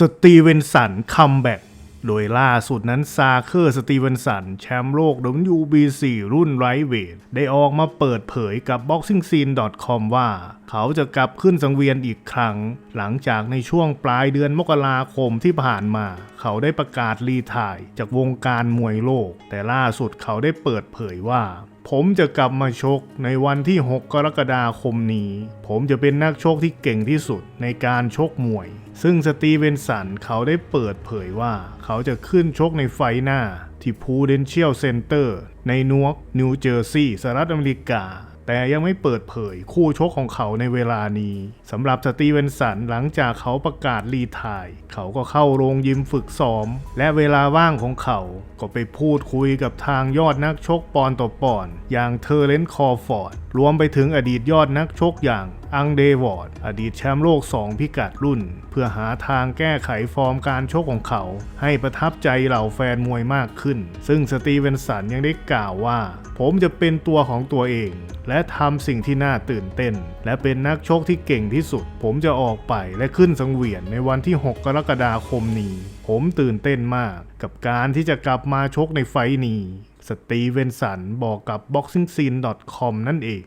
สตีเวนสันคัมแบ็กโดยล่าสุดนั้นซาเคอร์สตีเวนสัน แชมป์โลก WBC รุ่นไรเวท ได้ออกมาเปิดเผยกับ boxingscene.com ว่า เขาจะกลับขึ้นสังเวียนอีกครั้ง หลังจากในช่วงปลายเดือนมกราคมที่ผ่านมา เขาได้ประกาศรีไทายจากวงการมวยโลก แต่ล่าสุดเขาได้เปิดเผยว่าผมจะกลับมาชกในวันที่ 6 กรกฎาคมนี้ ผมจะเป็นนักชกที่เก่งที่สุดในการชกมวย ซึ่งสตีเวนสันเขาได้เปิดเผยว่าเขาจะขึ้นชกในไฟหน้าที่ Prudential Center ในนวกนิวเจอร์ซีย์สหรัฐอเมริกา แต่ยังไม่เปิดเผยคู่ชกของเขาในเวลานี้สำหรับสตีเวนสันหลังจากเขาประกาศรีไทายเขาก็เข้าโรงยิมฝึกซ้อม และเวลาว่างของเขาก็ไปพูดคุยกับทางยอดนักชกปอนต่อปอนด์อย่างเทอร์เรนต์คอร์ฟอร์ด รวมไปถึงอดีตยอดนักชกอย่าง อังเดวอร์ดอดีตแชมป์โลก 2 พิกัดรุ่น เพื่อหาทางแก้ไขฟอร์มการชกของเขา ให้ประทับใจเหล่าแฟนมวยมากขึ้น ซึ่งสตีเวนสันยังได้กล่าวว่า ผมจะเป็นตัวของตัวเอง และทำสิ่งที่น่าตื่นเต้น และเป็นนักชกที่เก่งที่สุด ผมจะออกไปและขึ้นสังเวียนในวันที่ 6 กรกฎาคมนี้ ผมตื่นเต้นมากกับการที่จะกลับมาชกในไฟนี้ สตีเวนสันบอกกับ boxingscene.com นั่นเอง